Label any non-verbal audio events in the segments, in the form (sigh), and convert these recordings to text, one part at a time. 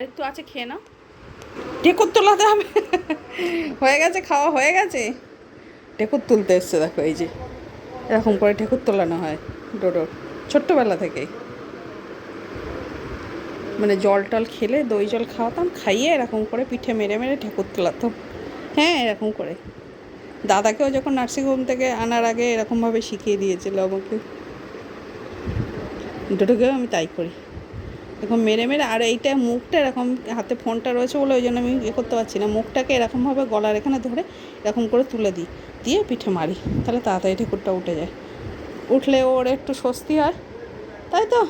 একটু আছে, খেয়ে নাও। টেকুর তোলাতে হবে। হয়ে গেছে, খাওয়া হয়ে গেছে। টেকুর তুলতে এসছে, দেখো এই যে। এরকম করে ঠেকুর তোলানো হয় ডোডোর ছোট্টবেলা থেকেই। মানে জল টল খেলে দই জল খাওয়াতাম, খাইয়ে এরকম করে পিঠে মেরে মেরে ঠেকুর তোলাতাম। হ্যাঁ এরকম করে। দাদাকেও যখন নার্সিংহোম থেকে আনার আগে এরকমভাবে শিখিয়ে দিয়েছিল আমাকে। ডোডোকেও আমি তাই করি। এরকম মেরে মেরে আর এইটা মুখটা এরকম হাতে ফোনটা রয়েছে বলে ওই জন্য আমি ইয়ে করতে পারছি না। মুখটাকে এরকমভাবে গলার এখানে ধরে এরকম করে তুলে দিই দিয়ে পিঠে মারি। তাহলে তাড়াতাড়ি ঠাকুরটা উঠে যায়। উঠলে ওর একটু স্বস্তি হয়। তাই তো?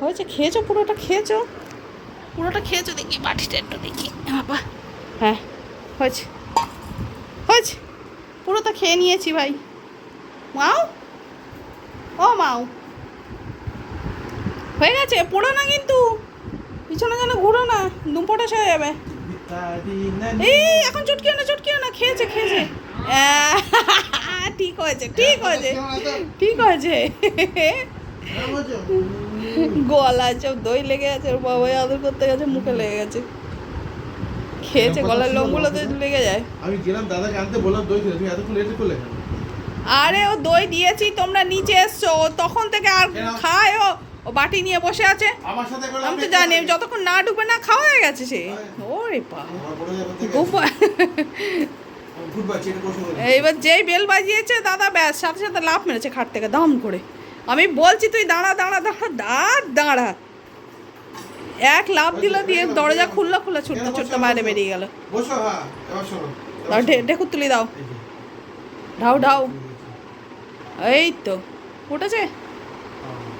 হয়েছে খেয়েছো পুরোটা? খেয়েছো? পুরোটা খেয়েছো দেখি বাটিটা একটু দেখি। বাবা। হ্যাঁ হয়েছে। হয়েছে। পুরোটা খেয়ে নিয়েছি ভাই। মাও? ও মাও। হয়ে গেছে? পড়ো না কিন্তু। পিছনে যেন ঘুরো না দুপটা হয়ে যাবে। এই এখন চটকিও না চটকিও না খেয়েছে খেয়েছে। ঠিক হয়েছে ঠিক হয়েছে ঠিক হয়েছে। গলা সব দই লেগে আছে ওর বাবাই আদর করতে গেছে মুখে লেগে গেছে। খেয়েছে গলার লোমগুলো তো লেগে যায়। আমি গেলাম দাদাকে আনতে বললাম দই তুমি এতক্ষণ লেট করলে আরে ও দই দিয়েছি তোমরা নিচে এসছো তখন থেকে আর? খায় ও ও বাটি নিয়ে বসে আছে। আমি তো জানি যতক্ষণ না ঢুকবে না খাওয়া হয়ে গেছে সে। ওরে এইবার যেই বেল বাজিয়েছে দাদা ব্যাস সাথে সাথে লাফ মেরেছে খাট থেকে দাম করে। আমি বলছি তুই দাঁড়া দাঁড়া দাঁড়া দাঁড় দাঁড়া। এক লাফ দিল দিয়ে দরজা খুললো খুলে ছুটতে ছুটতে বাইরে বেরিয়ে গেল। বসো হ্যাঁ এবার ঢেকুর তুলি দাও। ঢাউ ঢাউ। এই তো উঠেছে?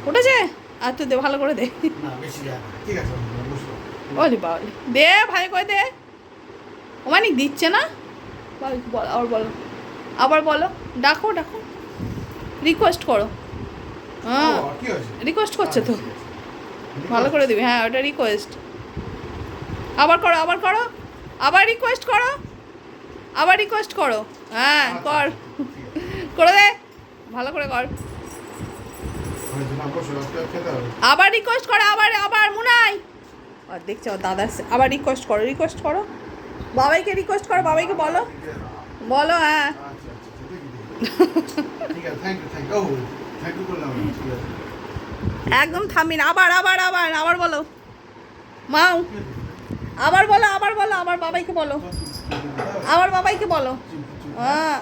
উঠেছে? তুই দে ভালো করে দে। বলি বাবলি দে ভাই করে দে। ও মানে দিচ্ছে না? বল বল আবার বলো। আবার বলো। ডাকো ডাকো। রিকোয়েস্ট করো। হ্যাঁ। রিকোয়েস্ট করছে তো। ভালো করে দিবি। হ্যাঁ ওটা রিকোয়েস্ট আবার করো আবার করো। আবার রিকোয়েস্ট করো। আবার রিকোয়েস্ট করো। হ্যাঁ কর। করে দে। ভালো করে কর হয়েছে, না, বসো, আজকে আর খেতে হবে। আবার রিকোয়েস্ট করো, আবার আবার, মুনাই। আর দেখছ দাদা। আবার রিকোয়েস্ট করো রিকোয়েস্ট করো। বাবাইকে রিকোয়েস্ট করো, বাবাইকে বলো। বলো হ্যাঁ। একদম থামিন, আবার আবার আবার আবার বলো। মাও আবার বলো আবার বলো, আবার বাবাইকে বলো। আবার বাবাইকে বলো। হ্যাঁ।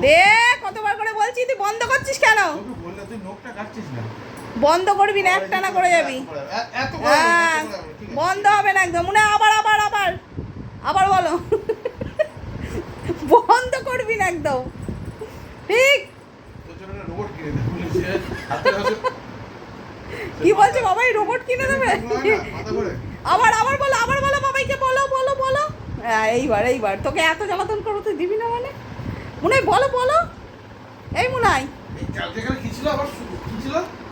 দে, কতবার করে বলছি, তুই বন্ধ করছিস কেন? বন্ধ করবি না একটা না করে যাবি। হ্যাঁ। বন্ধ হবে না একদম। মনে হয় আবার আবার আবার। আবার বলো। বন্ধ করবি না একদম। ঠিক। কি বলছে বাবাই? রোবট কিনে দেবে? (laughs) হয়। আবার আবার বলো আবার বলো বাবাইকে বলো বলো বলো। হ্যাঁ এইবার এইবার। তোকে এত জ্বালাতন করব তুই দিবি না মানে? মনে বলো বলো। এই মুনাই। এই কালকে এখানে কি ছিল? আবার শু-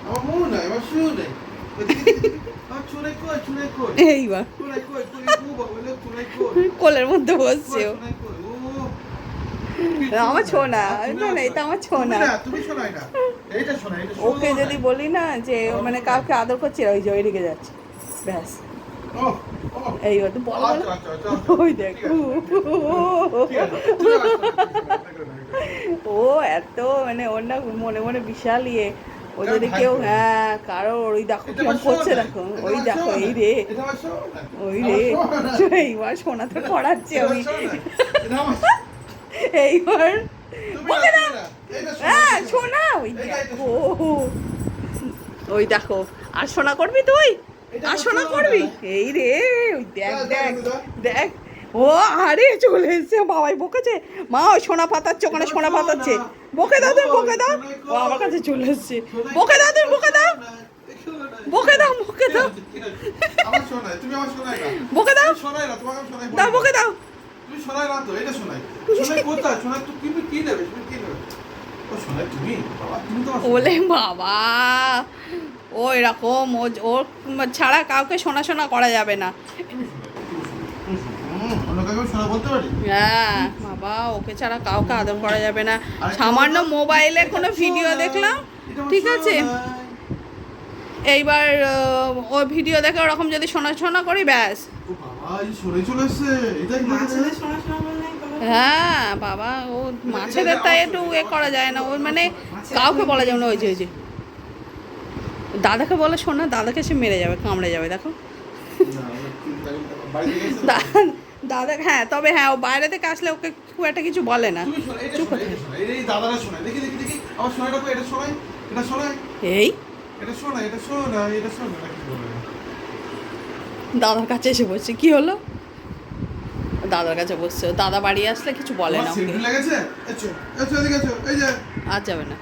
আমার মনে নাই, আমার শু নেই। কোলের মধ্যে বসছে আমার ছোনা না এটা আমার ছোনা ওকে যদি বলি না যে মানে কাউকে আদর করছে ওই যে ওই রেগে যাচ্ছে। ব্যাস। এই হয়তো বলো আচ্ছা, আচ্ছা, আচ্ছা। ওই দেখ। ও এত মানে ওর না মনে মনে বিশাল ইয়ে। ও যদি কেউ হ্যাঁ কারও ওই দেখো আমার করছে দেখো। ওই দেখো এই রে। ওই রে। এইবার সোনাতে পড়াচ্ছি আমি। এইবার হ্যাঁ সোনা ওই দেখো। ওই দেখো। আর সোনা করবি তুই? এটা আর তো সোনা সোনা করবি এই রে দেখ দেখ দাও, দাও। দেখ ও আরে চলে এসছে বাবাই বকেছে মা ওই সোনা পাতাচ্ছে ওখানে সোনা। পাতাচ্ছে বকে দাও তুমি বকে দাও ও আমার কাছে চলে এসছে বকে দাও তুমি বকে দাও বকে দাও বকে দাও। বকে দাও দাও। বকে দাও তুমি শোনাই না তো, এটা শোনাই। শোনাই কোথায়? শোনাই তুমি কি নেবে? তুমি কি নেবে? ওলে বাবা ও এরকম ও ও ছাড়া কাউকে শোনা শোনা করা যাবে না? হ্যাঁ বাবা ওকে ছাড়া কাউকে আদর করা যাবে না। সামান্য মোবাইলে কোনো ভিডিও দেখলাম? ঠিক আছে। এইবার ও ভিডিও দেখে ওরকম যদি শোনা শোনা করি ব্যাস। হ্যাঁ বাবা ও মাছেদের তাই একটু এ করা যায় না। ওর মানে কাউকে বলা যাবে না ওই যে ওই যে। দাদাকে বলে শোন না দাদাকে সে মেরে যাবে কামড়ে যাবে দেখো। দাদা হ্যাঁ তবে হ্যাঁ ও বাইরে থেকে আসলে ওকে খুব একটা কিছু বলে না। চুপ এই- দাদারা কাছে এসে বসছে কি হলো? দাদার কাছে বসছে। দাদা বাড়ি আসলে কিছু বলে না আর যাবে না।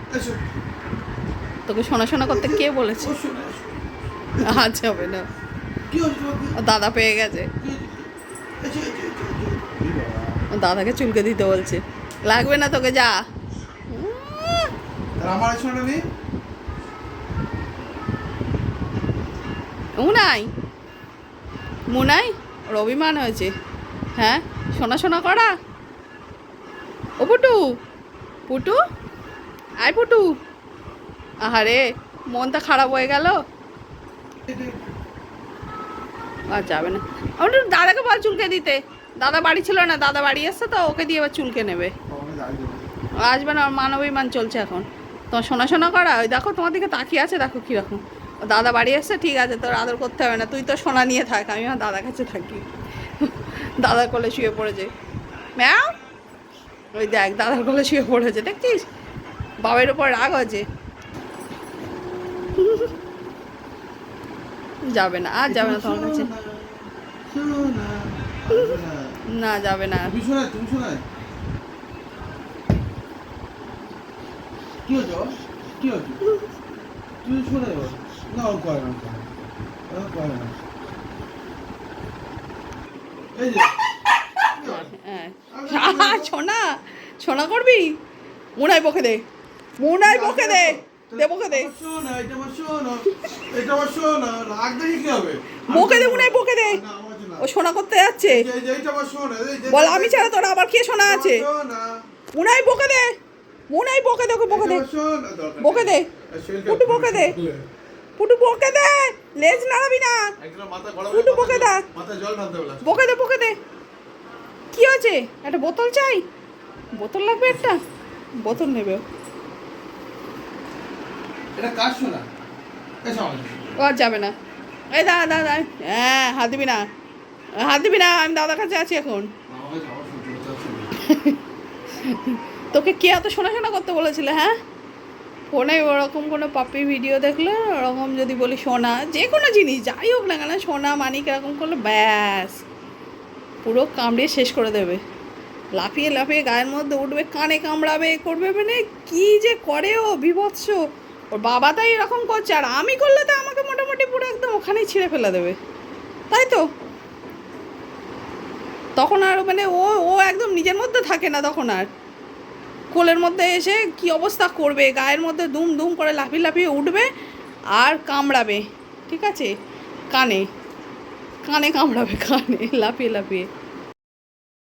তোকে শোনা শোনা করতে কে বলেছে? আর যাবে না। দাদা পেয়ে গেছে। দাদাকে চুলকে দিতে বলছে। লাগবে না তোকে যা। আমার এই মুনাই। মুনাই ওর হয়েছে। হ্যাঁ শোনা শোনা করা ও পুটু পুটু, আয় পুটু। আহারে, মনটা খারাপ হয়ে গেল। আর যাবে না। আমার দাদাকে বল চুলকে দিতে। দাদা বাড়ি ছিল না, দাদা বাড়ি আসছে তো, ওকে দিয়ে এবার চুলকে নেবে। আসবে না মানব বিমান চলছে এখন। তোমার শোনা শোনা করা ওই দেখো তোমার দিকে তাকিয়ে আছে, দেখো কীরকম। দাদা বাড়ি এসছে, ঠিক আছে, তোর আদর করতে হবে না, তুই তো সোনা নিয়ে থাক, আমি আমার দাদার কাছে থাকি। দাদার কোলে শুয়ে পড়েছে ম্যাও ওই দেখ দাদার কোলে শুয়ে পড়েছে দেখছিস? বাবার উপর রাগ আছে যাবে না আর যাবে না তোমার কাছে। না। যাবে না। কি হচ্ছে কি হচ্ছে শোনায় ওর? না করে না করে না। ও করে না এই যে কি হয়? হ্যাঁ ছোনা ছোনা করবি মুনাই বকে দে মুনাই বকে দে দে বকে দে? বকে দে মুনাই বকে দে। ও সোনা করতে যাচ্ছে বল আমি ছাড়া তোরা আবার কে শোনা আছে। মুনাই বকে দে মুনাই বকে দে ওকে বকে দে বকে দে। বকে দে। পুটু বকে দে লেজ নাড়াবি না। পুটু বকে দে। বকে দে বকে দে। কি আছে একটা বোতল চাই? বোতল লাগবে একটা? বোতল নেবে। ও। এটা কার শোনা? ও আর যাবে না। এই দাদা দাদা হ্যাঁ হাত দিবি না। হাত দিবি না আমি দাদার কাছে আছি এখন। তোকে কে এত শোনা শোনা করতে বলেছিল হ্যাঁ? ফোনে ওরকম কোনো পাপি ভিডিও দেখলে ওরকম যদি বলি সোনা যে কোনো জিনিস, যাই হোক না কেন, সোনা, মানিক এরকম করলে ব্যাস, পুরো কামড়িয়ে শেষ করে দেবে। লাফিয়ে লাফিয়ে গায়ের মধ্যে উঠবে, কানে কামড়াবে, করবে মানে কি যে করে ও বিভৎস। ওর বাবা তাই এরকম করছে, আর আমি করলে তো আমাকে মোটামুটি পুরো একদম ওখানেই ছিঁড়ে ফেলে দেবে। তাই তো? তখন আর মানে ও ও একদম নিজের মধ্যে থাকে না তখন আর। কোলের মধ্যে এসে কি অবস্থা করবে? গায়ের মধ্যে দুম দুম করে লাফিয়ে লাফিয়ে উঠবে আর কামড়াবে। ঠিক আছে? কানে। কানে কামড়াবে, কানে লাফিয়ে লাফিয়ে।